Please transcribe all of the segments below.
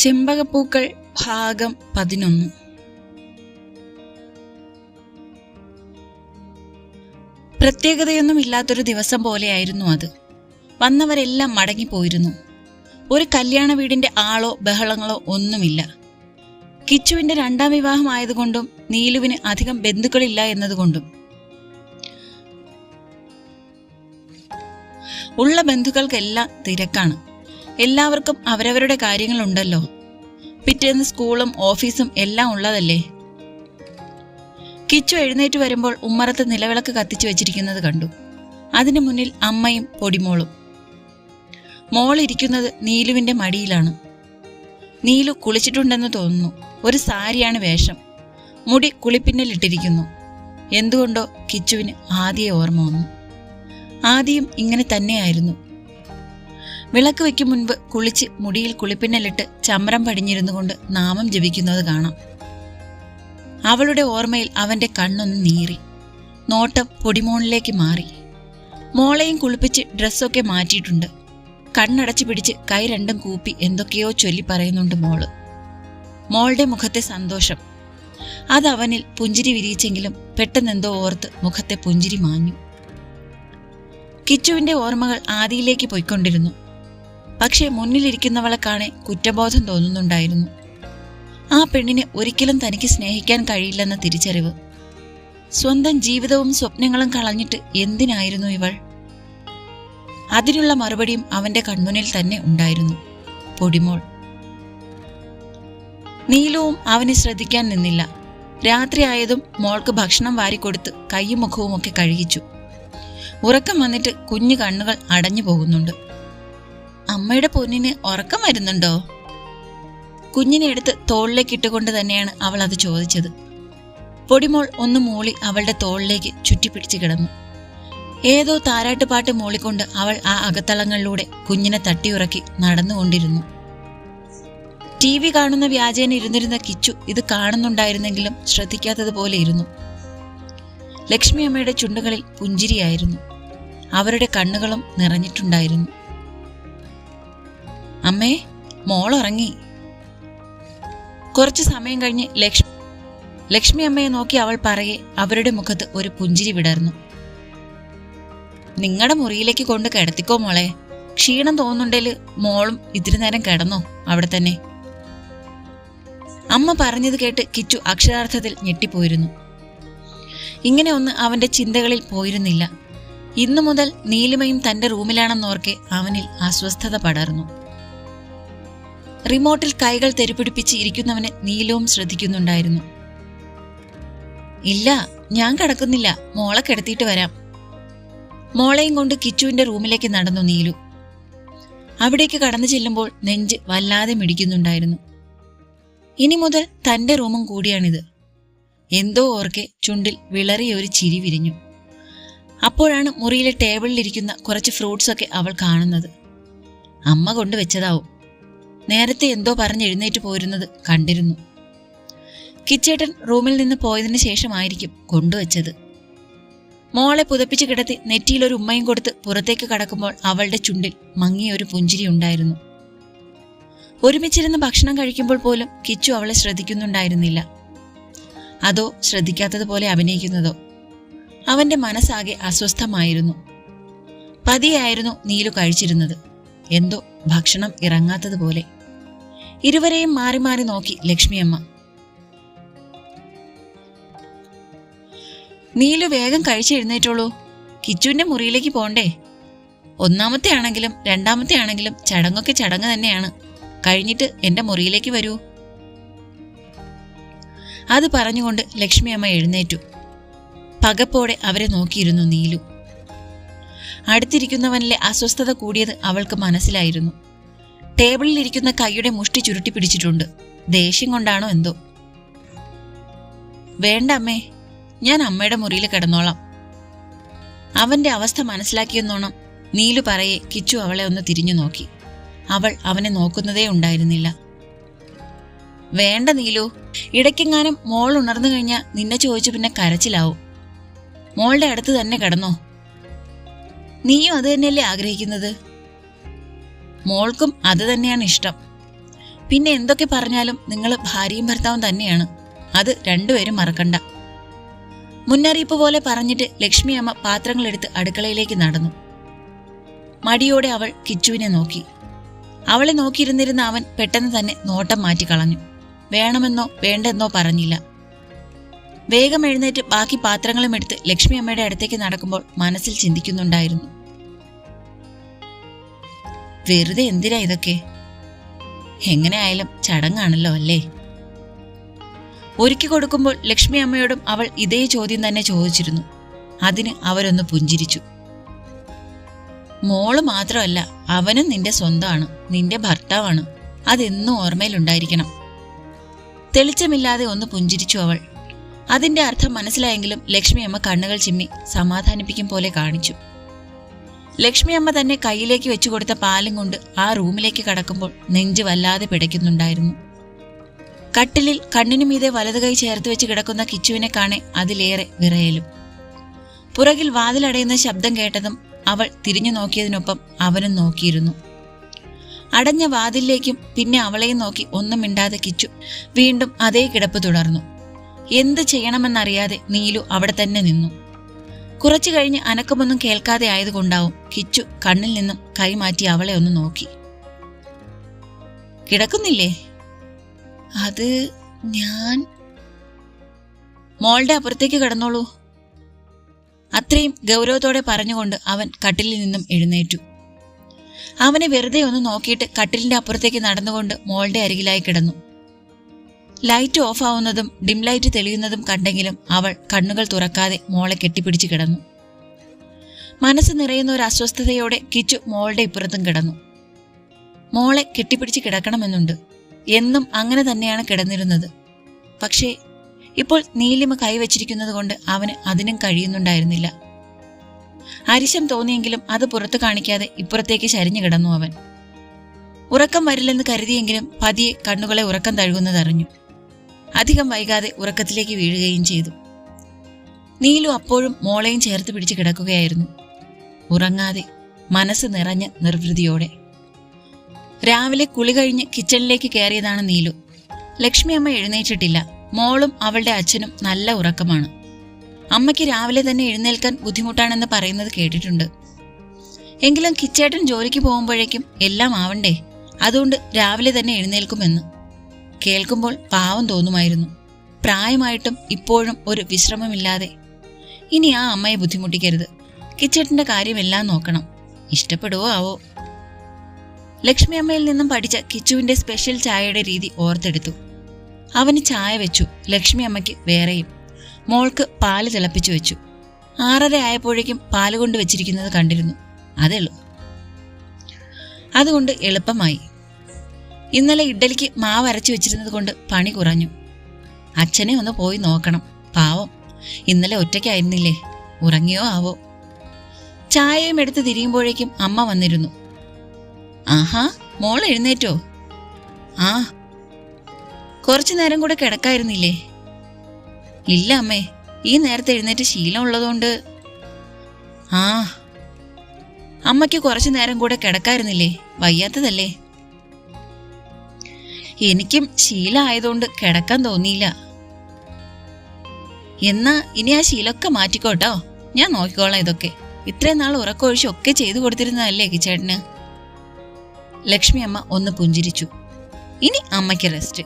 ചെമ്പകപ്പൂക്കൾ ഭാഗം പതിനൊന്ന്. പ്രത്യേകതയൊന്നും ഇല്ലാത്തൊരു ദിവസം പോലെയായിരുന്നു അത്. വന്നവരെല്ലാം മടങ്ങിപ്പോയിരുന്നു. ഒരു കല്യാണ വീടിന്റെ ആളോ ബഹളങ്ങളോ ഒന്നുമില്ല. കിച്ചുവിന്റെ രണ്ടാം വിവാഹമായതുകൊണ്ടും നീലുവിന് അധികം ബന്ധുക്കളില്ല എന്നതുകൊണ്ടും. ഉള്ള ബന്ധുക്കൾക്കെല്ലാം തിരക്കാണ്. എല്ലാവർക്കും അവരവരുടെ കാര്യങ്ങളുണ്ടല്ലോ. പിറ്റേന്ന് സ്കൂളും ഓഫീസും എല്ലാം ഉള്ളതല്ലേ? കിച്ചു എഴുന്നേറ്റ് വരുമ്പോൾ ഉമ്മറത്ത് നിലവിളക്ക് കത്തിച്ചു വെച്ചിരിക്കുന്നത് കണ്ടു. അതിനു മുന്നിൽ അമ്മയും പൊടിമോളും. മോൾ ഇരിക്കുന്നത് നീലുവിന്റെ മടിയിലാണ്. നീലു കുളിച്ചിട്ടുണ്ടെന്ന് തോന്നുന്നു. ഒരു സാരിയാണ് വേഷം. മുടി കുളിപ്പിന്നലിട്ടിരിക്കുന്നു. എന്തുകൊണ്ടോ കിച്ചുവിന് ആദ്യ ഓർമ്മ വന്നു. ആദ്യം ഇങ്ങനെ തന്നെയായിരുന്നു. വിളക്ക് വയ്ക്കും മുൻപ് കുളിച്ച് മുടിയിൽ കുളിപ്പിന്നലിട്ട് ചമ്രം പടിഞ്ഞിരുന്നു കൊണ്ട് നാമം ജപിക്കുന്നത് കാണാം. അവളുടെ ഓർമ്മയിൽ അവന്റെ കണ്ണൊന്ന് നീറി. നോട്ടം പൊടിമോണിലേക്ക് മാറി. മോളെയും കുളിപ്പിച്ച് ഡ്രസ്സൊക്കെ മാറ്റിയിട്ടുണ്ട്. കണ്ണടച്ചു പിടിച്ച് കൈ രണ്ടും കൂപ്പി എന്തൊക്കെയോ ചൊല്ലി പറയുന്നുണ്ട് മോൾ. മോളുടെ മുഖത്തെ സന്തോഷം. അത് അവനിൽ പുഞ്ചിരി വിരിയിച്ചെങ്കിലും പെട്ടെന്നെന്തോ ഓർത്ത് മുഖത്തെ പുഞ്ചിരി മാഞ്ഞു. കിച്ചുവിന്റെ ഓർമ്മകൾ ആദിയിലേക്ക് പോയിക്കൊണ്ടിരുന്നു. പക്ഷേ മുന്നിലിരിക്കുന്നവളെ കാണെ കുറ്റബോധം തോന്നുന്നുണ്ടായിരുന്നു. ആ പെണ്ണിനെ ഒരിക്കലും തനിക്ക് സ്നേഹിക്കാൻ കഴിയില്ലെന്ന തിരിച്ചറിവ്. സ്വന്തം ജീവിതവും സ്വപ്നങ്ങളും കളഞ്ഞിട്ട് എന്തിനായിരുന്നു ഇവൾ? അതിനുള്ള മറുപടിയും അവന്റെ കൺമുന്നിൽ തന്നെ ഉണ്ടായിരുന്നു. പൊടിമോൾ. നീലവും അവനെ ശ്രദ്ധിക്കാൻ നിന്നില്ല. രാത്രിയായതും മോൾക്ക് ഭക്ഷണം വാരിക്കൊടുത്ത് കൈയും മുഖവും ഒക്കെ കഴുകിച്ചു. ഉറക്കം വന്നിട്ട് കുഞ്ഞു കണ്ണുകൾ അടഞ്ഞു പോകുന്നുണ്ട്. അമ്മയുടെ പൊന്നിന് ഉറക്കം വരുന്നുണ്ടോ? കുഞ്ഞിനെ എടുത്ത് തോളിലേക്ക് ഇട്ടുകൊണ്ട് തന്നെയാണ് അവൾ അത് ചോദിച്ചത്. പൊടിമോൾ ഒന്ന് മൂളി അവളുടെ തോളിലേക്ക് ചുറ്റിപ്പിടിച്ച് കിടന്നു. ഏതോ താരാട്ടുപാട്ട് മൂളിക്കൊണ്ട് അവൾ ആ അകത്തളങ്ങളിലൂടെ കുഞ്ഞിനെ തട്ടിയുറക്കി നടന്നുകൊണ്ടിരുന്നു. ടി വി കാണുന്ന വ്യാജേന ഇരുന്നിരുന്ന കിച്ചു ഇത് കാണുന്നുണ്ടായിരുന്നെങ്കിലും ശ്രദ്ധിക്കാത്തതുപോലെ ഇരുന്നു. ലക്ഷ്മി അമ്മയുടെ ചുണ്ടുകളിൽ പുഞ്ചിരിയായിരുന്നു. അവരുടെ കണ്ണുകളും നിറഞ്ഞിട്ടുണ്ടായിരുന്നു. അമ്മേ മോൾ ഉറങ്ങി കുറച്ചു സമയം കഴിഞ്ഞ് ലക്ഷ്മി ലക്ഷ്മി അമ്മയെ നോക്കി അവൾ പറയെ അവരുടെ മുഖത്ത് ഒരു പുഞ്ചിരി വിടർന്നു. നിങ്ങളുടെ മുറിയിലേക്ക് കൊണ്ട് കിടത്തിക്കോ മോളെ. ക്ഷീണം തോന്നുന്നുണ്ടേൽ മോളും ഇത്തിരി നേരം കിടന്നോ അവിടെ തന്നെ. അമ്മ പറഞ്ഞത് കേട്ട് കിച്ചു അക്ഷരാർത്ഥത്തിൽ ഞെട്ടിപ്പോയിരുന്നു. ഇങ്ങനെ ഒന്ന് അവന്റെ ചിന്തകളിൽ പോയിരുന്നില്ല. ഇന്നു മുതൽ നീലിമയും തന്റെ റൂമിലാണെന്നോർക്കെ അവനിൽ അസ്വസ്ഥത പടർന്നു. റിമോട്ടിൽ കൈകൾ തെരുപിടിപ്പിച്ച് ഇരിക്കുന്നവനെ നീലവും ശ്രദ്ധിക്കുന്നുണ്ടായിരുന്നു. ഇല്ല ഞാൻ കിടക്കുന്നില്ല. മോളെ കിടത്തിയിട്ട് വരാം. മോളെയും കൊണ്ട് കിച്ചുവിന്റെ റൂമിലേക്ക് നടന്നു നീലു. അവിടേക്ക് കടന്നു ചെല്ലുമ്പോൾ നെഞ്ച് വല്ലാതെ മിടിക്കുന്നുണ്ടായിരുന്നു. ഇനി മുതൽ തന്റെ റൂമും കൂടിയാണിത്. എന്തോ ഓർക്കെ ചുണ്ടിൽ വിളറിയ ഒരു ചിരി വിരിഞ്ഞു. അപ്പോഴാണ് മുറിയിലെ ടേബിളിലിരിക്കുന്ന കുറച്ച് ഫ്രൂട്ട്സ് ഒക്കെ അവൾ കാണുന്നത്. അമ്മ കൊണ്ടുവച്ചതാവും. നേരത്തെ എന്തോ പറഞ്ഞ് എഴുന്നേറ്റ് പോരുന്നത് കണ്ടിരുന്നു. കിച്ചേട്ടൻ റൂമിൽ നിന്ന് പോയതിനു ശേഷമായിരിക്കും കൊണ്ടുവച്ചത്. മോളെ പുതപ്പിച്ച് കിടത്തി നെറ്റിയിൽ ഒരു ഉമ്മയും കൊടുത്ത് പുറത്തേക്ക് കടക്കുമ്പോൾ അവളുടെ ചുണ്ടിൽ മങ്ങിയ ഒരു പുഞ്ചിരി ഉണ്ടായിരുന്നു. ഒരുമിച്ചിരുന്ന് ഭക്ഷണം കഴിക്കുമ്പോൾ പോലും കിച്ചു അവളെ ശ്രദ്ധിക്കുന്നുണ്ടായിരുന്നില്ല. അതോ ശ്രദ്ധിക്കാത്തതുപോലെ അഭിനയിക്കുന്നതോ? അവന്റെ മനസ്സാകെ അസ്വസ്ഥമായിരുന്നു. പതിയായിരുന്നു നീലു കഴിച്ചിരുന്നത്. എന്തോ ഭക്ഷണം ഇറങ്ങാത്തതുപോലെ. ഇരുവരെയും മാറി മാറി നോക്കി ലക്ഷ്മിയമ്മ. നീലു വേഗം കഴിച്ചെഴുന്നേറ്റുള്ളൂ കിച്ചുവിന്റെ മുറിയിലേക്ക് പോണ്ടേ. ഒന്നാമത്തെ ആണെങ്കിലും രണ്ടാമത്തെ ആണെങ്കിലും ചടങ്ങൊക്കെ ചടങ്ങ് തന്നെയാണ്. കഴിഞ്ഞിട്ട് എന്റെ മുറിയിലേക്ക് വരൂ. അത് പറഞ്ഞുകൊണ്ട് ലക്ഷ്മിയമ്മ എഴുന്നേറ്റു. പകപ്പോടെ അവരെ നോക്കിയിരുന്നു നീലു. അടുത്തിരിക്കുന്നവനിലെ അസ്വസ്ഥത കൂടിയത് അവൾക്ക് മനസ്സിലായിരുന്നു. ടേബിളിൽ ഇരിക്കുന്ന കൈയുടെ മുഷ്ടി ചുരുട്ടി പിടിച്ചിട്ടുണ്ട്. ദേഷ്യം കൊണ്ടാണോ എന്തോ. വേണ്ട അമ്മേ ഞാൻ അമ്മയുടെ മുറിയിൽ കിടന്നോളാം. അവന്റെ അവസ്ഥ മനസ്സിലാക്കിയെന്നോണം നീലു പറയെ കിച്ചു അവളെ ഒന്ന് തിരിഞ്ഞു നോക്കി. അവൾ അവനെ നോക്കുന്നതേ ഉണ്ടായിരുന്നില്ല. വേണ്ട നീലു ഇടയ്ക്കെങ്ങാനും മോൾ ഉണർന്നു കഴിഞ്ഞാൽ നിന്നെ ചോദിച്ചു പിന്നെ കരച്ചിലാവും. മോളുടെ അടുത്ത് തന്നെ കിടന്നോ. നീയും അത് തന്നെയല്ലേ ആഗ്രഹിക്കുന്നത്? മോൾക്കും അത് തന്നെയാണ് ഇഷ്ടം. പിന്നെ എന്തൊക്കെ പറഞ്ഞാലും നിങ്ങൾ ഭാര്യയും ഭർത്താവും തന്നെയാണ്. അത് രണ്ടുപേരും മറക്കണ്ട. മുന്നറിയിപ്പ് പോലെ പറഞ്ഞിട്ട് ലക്ഷ്മി അമ്മ പാത്രങ്ങളെടുത്ത് അടുക്കളയിലേക്ക് നടന്നു. മടിയോടെ അവൾ കിച്ചുവിനെ നോക്കി. അവളെ നോക്കിയിരുന്നിരുന്ന അവൻ പെട്ടെന്ന് തന്നെ നോട്ടം മാറ്റിക്കളഞ്ഞു വേണമെന്നോ വേണ്ടെന്നോ പറഞ്ഞില്ല. വേഗം എഴുന്നേറ്റ് ബാക്കി പാത്രങ്ങളും എടുത്ത് ലക്ഷ്മി അമ്മയുടെ അടുത്തേക്ക് നടക്കുമ്പോൾ മനസ്സിൽ ചിന്തിക്കുന്നുണ്ടായിരുന്നു. വെറുതെ എന്തിനാ ഇതൊക്കെ? എങ്ങനെ ആയാലും ചടങ്ങാണല്ലോ അല്ലേ? ഒരുക്കി കൊടുക്കുമ്പോൾ ലക്ഷ്മി അമ്മയോടും അവൾ ഇതേ ചോദ്യം തന്നെ ചോദിച്ചിരുന്നു. അതിന് അവരൊന്ന് പുഞ്ചിരിച്ചു. മോൾ മാത്രമല്ല അവനും നിന്റെ സ്വന്തമാണ് നിന്റെ ഭർത്താവാണ്. അതെന്നും ഓർമ്മയിലുണ്ടായിരിക്കണം. തെളിച്ചമില്ലാതെ ഒന്ന് പുഞ്ചിരിച്ചു അവൾ. അതിന്റെ അർത്ഥം മനസ്സിലായെങ്കിലും ലക്ഷ്മി അമ്മ കണ്ണുകൾ ചിമ്മി സമാധാനിപ്പിക്കും പോലെ കാണിച്ചു. ലക്ഷ്മി അമ്മ തന്നെ കയ്യിലേക്ക് വെച്ചു കൊടുത്ത പാലും കൊണ്ട് ആ റൂമിലേക്ക് കടക്കുമ്പോൾ നെഞ്ച് വല്ലാതെ പിടയ്ക്കുന്നുണ്ടായിരുന്നു. കട്ടിലിൽ കണ്ണിനു മീതെ വലത് കൈ ചേർത്ത് വെച്ച് കിടക്കുന്ന കിച്ചുവിനെ കാണെ അതിലേറെ വിറയലും. പുറകിൽ വാതിലടയുന്ന ശബ്ദം കേട്ടതും അവൾ തിരിഞ്ഞു നോക്കിയതിനൊപ്പം അവനും നോക്കിയിരുന്നു. അടഞ്ഞ വാതിലിലേക്കും പിന്നെ അവളെയും നോക്കി ഒന്നും മിണ്ടാതെ കിച്ചു വീണ്ടും അതേ കിടപ്പ് തുടർന്നു. എന്ത് ചെയ്യണമെന്നറിയാതെ നീലു അവിടെ തന്നെ നിന്നു. കുറച്ചു കഴിഞ്ഞ് അനക്കമൊന്നും കേൾക്കാതെ ആയതുകൊണ്ടാവും കിച്ചു കണ്ണിൽ നിന്നും കൈമാറ്റി അവളെ ഒന്ന് നോക്കി. കിടക്കുന്നില്ലേ? അത് ഞാൻ. മോളുടെ അപ്പുറത്തേക്ക് കിടന്നോളൂ. അത്രയും ഗൗരവത്തോടെ പറഞ്ഞുകൊണ്ട് അവൻ കട്ടിലിൽ നിന്നും എഴുന്നേറ്റു. അവനെ വെറുതെ ഒന്ന് നോക്കിയിട്ട് കട്ടിലിന്റെ അപ്പുറത്തേക്ക് നടന്നുകൊണ്ട് മോളുടെ അരികിലായി കിടന്നു. ലൈറ്റ് ഓഫ് ആവുന്നതും ഡിം ലൈറ്റ് തെളിയുന്നതും കണ്ടെങ്കിലും അവൾ കണ്ണുകൾ തുറക്കാതെ മോളെ കെട്ടിപ്പിടിച്ച് കിടന്നു. മനസ്സ് നിറയുന്ന ഒരു അസ്വസ്ഥതയോടെ കിച്ചു മോളുടെ ഇപ്പുറത്തും കിടന്നു. മോളെ കെട്ടിപ്പിടിച്ച് കിടക്കണമെന്നുണ്ട്. എന്നും അങ്ങനെ തന്നെയാണ് കിടന്നിരുന്നത്. പക്ഷേ ഇപ്പോൾ നീലിമ കൈവച്ചിരിക്കുന്നത് കൊണ്ട് അവന് അതിനും കഴിയുന്നുണ്ടായിരുന്നില്ല. അരിശം തോന്നിയെങ്കിലും അത് പുറത്തു കാണിക്കാതെ ഇപ്പുറത്തേക്ക് ചരിഞ്ഞു കിടന്നു അവൻ. ഉറക്കം വരില്ലെന്ന് കരുതിയെങ്കിലും പതിയെ കണ്ണുകളെ ഉറക്കം തഴുകുന്നതറിഞ്ഞു അധികം വൈകാതെ ഉറക്കത്തിലേക്ക് വീഴുകയും ചെയ്തു. നീലു അപ്പോഴും മോളെയും ചേർത്ത് പിടിച്ച് കിടക്കുകയായിരുന്നു. ഉറങ്ങാതെ മനസ്സ് നിറഞ്ഞ നിർവൃതിയോടെ. രാവിലെ കുളി കഴിഞ്ഞ് കിച്ചണിലേക്ക് കയറിയതാണ് നീലു. ലക്ഷ്മി അമ്മ എഴുന്നേറ്റിട്ടില്ല. മോളും അവളുടെ അച്ഛനും നല്ല ഉറക്കമാണ്. അമ്മയ്ക്ക് രാവിലെ തന്നെ എഴുന്നേൽക്കാൻ ബുദ്ധിമുട്ടാണെന്ന് പറയുന്നത് കേട്ടിട്ടുണ്ട്. എങ്കിലും കിച്ചേട്ടൻ ജോലിക്ക് പോകുമ്പോഴേക്കും എല്ലാം ആവണ്ടേ? അതുകൊണ്ട് രാവിലെ തന്നെ എഴുന്നേൽക്കുമെന്ന്. കേൾക്കുമ്പോൾ പാവം തോന്നുമായിരുന്നു. പ്രായമായിട്ടും ഇപ്പോഴും ഒരു വിശ്രമമില്ലാതെ. ഇനി ആ അമ്മയെ ബുദ്ധിമുട്ടിക്കരുത്. കിച്ചട്ടിന്റെ കാര്യമെല്ലാം നോക്കണം. ഇഷ്ടപ്പെടുവോ ആവോ? ലക്ഷ്മി അമ്മയിൽ നിന്നും പഠിച്ച കിച്ചുവിന്റെ സ്പെഷ്യൽ ചായയുടെ രീതി ഓർത്തെടുത്തു. അവന് ചായ വെച്ചു. ലക്ഷ്മി അമ്മയ്ക്ക് വേറെയും. മോൾക്ക് പാൽ തിളപ്പിച്ചു വെച്ചു. ആറര ആയപ്പോഴേക്കും പാൽ കൊണ്ട് വെച്ചിരിക്കുന്നത് കണ്ടിരുന്നു. ഉള്ളൂ. അതുകൊണ്ട് എളുപ്പമായി. ഇന്നലെ ഇഡ്ഡലിക്ക് മാവ് അരച്ചു വെച്ചിരുന്നത് കൊണ്ട് പണി കുറഞ്ഞു. അച്ഛനെ ഒന്ന് പോയി നോക്കണം. പാവം. ഇന്നലെ ഒറ്റയ്ക്കായിരുന്നില്ലേ? ഉറങ്ങിയോ ആവോ? ചായയും എടുത്ത് തിരിയുമ്പോഴേക്കും അമ്മ വന്നിരുന്നു. ആഹാ മോൾ എഴുന്നേറ്റോ? ആ. കുറച്ചു നേരം കൂടെ കിടക്കായിരുന്നില്ലേ? ഇല്ല അമ്മേ ഈ നേരത്തെ എഴുന്നേറ്റ് ശീലം ഉള്ളതുകൊണ്ട്. ആ. അമ്മയ്ക്ക് കുറച്ചു നേരം കൂടെ കിടക്കായിരുന്നില്ലേ? വയ്യാത്തതല്ലേ? എനിക്കും ശീലമായതുകൊണ്ട് കിടക്കാൻ തോന്നിയില്ല. എന്നാ ഇനി ആ ശീലമൊക്കെ മാറ്റിക്കോട്ടോ. ഞാൻ നോക്കിക്കോളാം ഇതൊക്കെ. ഇത്രയും നാൾ ഉറക്കമൊഴിച്ച് ഒക്കെ ചെയ്തു കൊടുത്തിരുന്നതല്ലേ കിച്ചേട്ടന്? ലക്ഷ്മി അമ്മ ഒന്ന് പുഞ്ചിരിച്ചു. ഇനി അമ്മയ്ക്ക് റെസ്റ്റ്.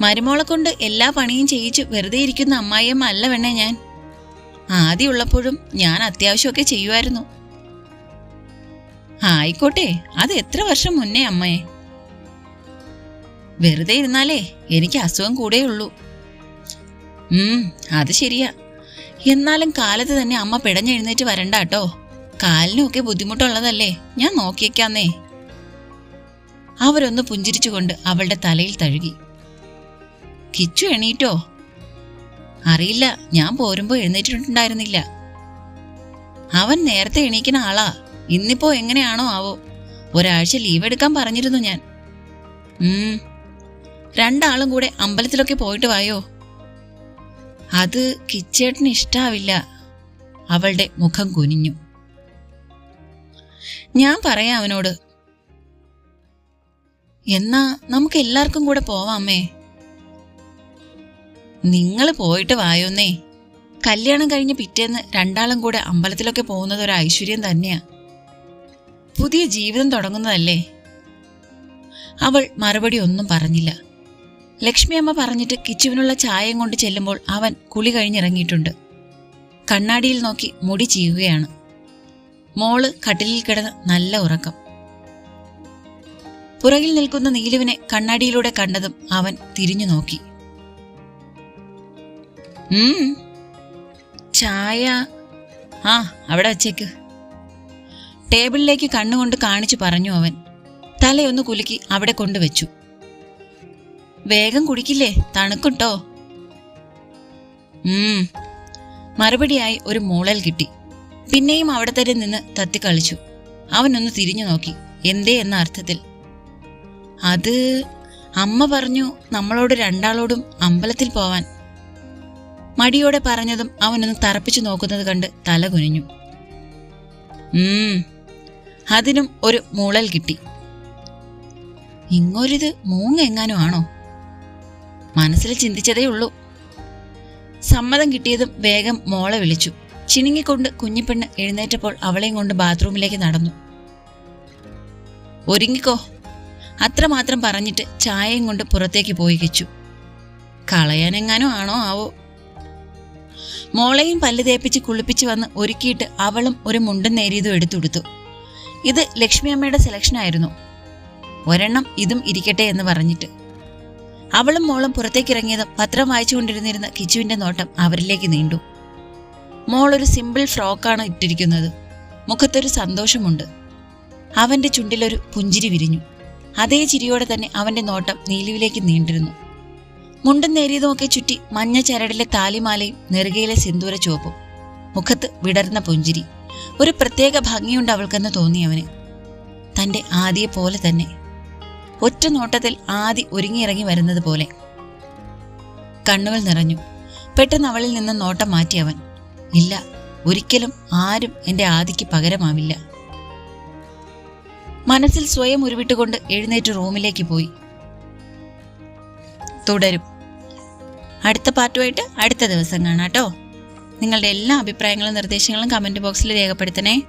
മരുമോളെ കൊണ്ട് എല്ലാ പണിയും ചെയ്യിച്ച് വെറുതെ ഇരിക്കുന്ന അമ്മായിയമ്മ അല്ല വേണേ ഞാൻ? ആദ്യം ഉള്ളപ്പോഴും ഞാൻ അത്യാവശ്യമൊക്കെ ചെയ്യുമായിരുന്നു. ആയിക്കോട്ടെ അത് എത്ര വർഷം മുന്നേ അമ്മയെ? വെറുതെ ഇരുന്നാലേ എനിക്ക് അസുഖം കൂടെയുള്ളൂ അത് ശരിയാ. എന്നാലും കാലത്ത് തന്നെ അമ്മ പിടഞ്ഞെഴുന്നേറ്റ് വരണ്ട കേട്ടോ. കാലിനൊക്കെ ബുദ്ധിമുട്ടുള്ളതല്ലേ ഞാൻ നോക്കിയേക്കാന്നേ. അവരൊന്ന് പുഞ്ചിരിച്ചുകൊണ്ട് അവളുടെ തലയിൽ തഴുകി. കിച്ചു എണീറ്റോ? അറിയില്ല ഞാൻ പോരുമ്പോ എഴുന്നേറ്റിട്ടുണ്ടായിരുന്നില്ല. അവൻ നേരത്തെ എണീക്കുന്ന ആളാ ഇന്നിപ്പോ എങ്ങനെയാണോ ആവോ. ഒരാഴ്ച ലീവ് എടുക്കാൻ പറഞ്ഞിരുന്നു ഞാൻ. ഉം രണ്ടാളും കൂടെ അമ്പലത്തിലൊക്കെ പോയിട്ട് വായോ? അത് കിച്ചേട്ടന് ഇഷ്ടാവില്ല. അവളുടെ മുഖം കുനിഞ്ഞു. ഞാൻ പറയാം അവനോട്. എന്നാ നമുക്ക് എല്ലാവർക്കും കൂടെ പോവാമേ നിങ്ങൾ പോയിട്ട് വായോന്നേ. കല്യാണം കഴിഞ്ഞ് പിറ്റേന്ന് രണ്ടാളും കൂടെ അമ്പലത്തിലൊക്കെ പോകുന്നത് ഒരു ഐശ്വര്യം തന്നെയാ. പുതിയ ജീവിതം തുടങ്ങുന്നതല്ലേ? അവൾ മറുപടി ഒന്നും പറഞ്ഞില്ല. ലക്ഷ്മി അമ്മ പറഞ്ഞിട്ട് കിച്ചുവിനുള്ള ചായയും കൊണ്ട് ചെല്ലുമ്പോൾ അവൻ കുളി കഴിഞ്ഞിറങ്ങിയിട്ടുണ്ട്. കണ്ണാടിയിൽ നോക്കി മുടി ചെയ്യുകയാണ് മോൾ കട്ടിലിൽ കിടന്ന് നല്ല ഉറക്കം. പുറകിൽ നിൽക്കുന്ന നീലുവിനെ കണ്ണാടിയിലൂടെ കണ്ടതും അവൻ തിരിഞ്ഞു നോക്കി. ചായ. ആ അവിടെ വച്ചേക്ക്. ടേബിളിലേക്ക് കണ്ണുകൊണ്ട് കാണിച്ചു പറഞ്ഞു അവൻ. തലയൊന്ന് കുലുക്കി അവിടെ കൊണ്ടുവച്ചു. വേഗം കുടിക്കില്ലേ? തണുക്കുട്ടോ. ഉം. മറുപടിയായി ഒരു മൂളൽ കിട്ടി. പിന്നെയും അവിടെ തന്നെ നിന്ന് തത്തിക്കളിച്ചു. അവനൊന്ന് തിരിഞ്ഞു നോക്കി. എന്തേ എന്ന അർത്ഥത്തിൽ. അത് അമ്മ പറഞ്ഞു നമ്മളോട് രണ്ടാളോടും അമ്പലത്തിൽ പോവാൻ. മടിയോടെ പറഞ്ഞതും അവനൊന്ന് തറപ്പിച്ചു നോക്കുന്നത് കണ്ട് തല കുനിഞ്ഞു. ഉം. അതിനും ഒരു മൂളൽ കിട്ടി. ഇങ്ങൊരിത് മൂങ്ങെങ്ങാനും ആണോ? മനസ്സിൽ ചിന്തിച്ചതേ ഉള്ളൂ. സമ്മതം കിട്ടിയതും വേഗം മോളെ വിളിച്ചു. ചിണുങ്ങിക്കൊണ്ട് കുഞ്ഞിപ്പെണ്ണ് എഴുന്നേറ്റപ്പോൾ അവളെയും കൊണ്ട് ബാത്റൂമിലേക്ക് നടന്നു. ഒരുങ്ങിക്കോ. അത്രമാത്രം പറഞ്ഞിട്ട് ചായയും കൊണ്ട് പുറത്തേക്ക് പോയി കിച്ചു. കളയാനെങ്ങാനോ ആണോ ആവോ? മോളെയും പല്ല് തേപ്പിച്ച് കുളിപ്പിച്ച് വന്ന് ഒരുക്കിയിട്ട് അവളും ഒരു മുണ്ടും നേരിയതും എടുത്തുകൊടുത്തു. ഇത് ലക്ഷ്മി അമ്മയുടെ സെലക്ഷൻ ആയിരുന്നു. ഒരെണ്ണം ഇതും ഇരിക്കട്ടെ എന്ന് പറഞ്ഞിട്ട് അവളും മോളും പുറത്തേക്ക് ഇറങ്ങിയതും പത്രം വായിച്ചുകൊണ്ടിരുന്നിരുന്ന കിച്ചുവിന്റെ നോട്ടം അവരിലേക്ക് നീണ്ടു. മോൾ ഒരു സിമ്പിൾ ഫ്രോക്കാണ് ഇട്ടിരിക്കുന്നത്. മുഖത്തൊരു സന്തോഷമുണ്ട്. അവന്റെ ചുണ്ടിലൊരു പുഞ്ചിരി വിരിഞ്ഞു. അതേ ചിരിയോടെ തന്നെ അവന്റെ നോട്ടം നീലുവിലേക്ക് നീണ്ടിരുന്നു. മുണ്ടും നേരിയതുമൊക്കെ ചുറ്റി മഞ്ഞ ചരടിലെ താലിമാലയും നെറുകയിലെ സിന്ദൂര ചുവപ്പും. മുഖത്ത് വിടർന്ന പുഞ്ചിരി. ഒരു പ്രത്യേക ഭംഗിയുണ്ട് അവൾക്കെന്ന് തോന്നി അവന്. തന്റെ ആദിയെ പോലെ തന്നെ ഒറ്റ നോട്ടത്തിൽ ആദി ഒരുങ്ങിയിറങ്ങി വരുന്നത് പോലെ. കണ്ണുകൾ നിറഞ്ഞു. പെട്ടെന്ന് അവളിൽ നിന്ന് നോട്ടം മാറ്റി അവൻ. ഇല്ല ഒരിക്കലും ആരും എന്റെ ആദിക്ക് പകരമാവില്ല. മനസ്സിൽ സ്വയം ഉരുവിട്ടുകൊണ്ട് എഴുന്നേറ്റ് റൂമിലേക്ക് പോയി. തുടരും. അടുത്ത പാർട്ടുമായിട്ട് അടുത്ത ദിവസം കാണാം കേട്ടോ. നിങ്ങളുടെ എല്ലാ അഭിപ്രായങ്ങളും നിർദ്ദേശങ്ങളും കമന്റ് ബോക്സിൽ രേഖപ്പെടുത്തണേ.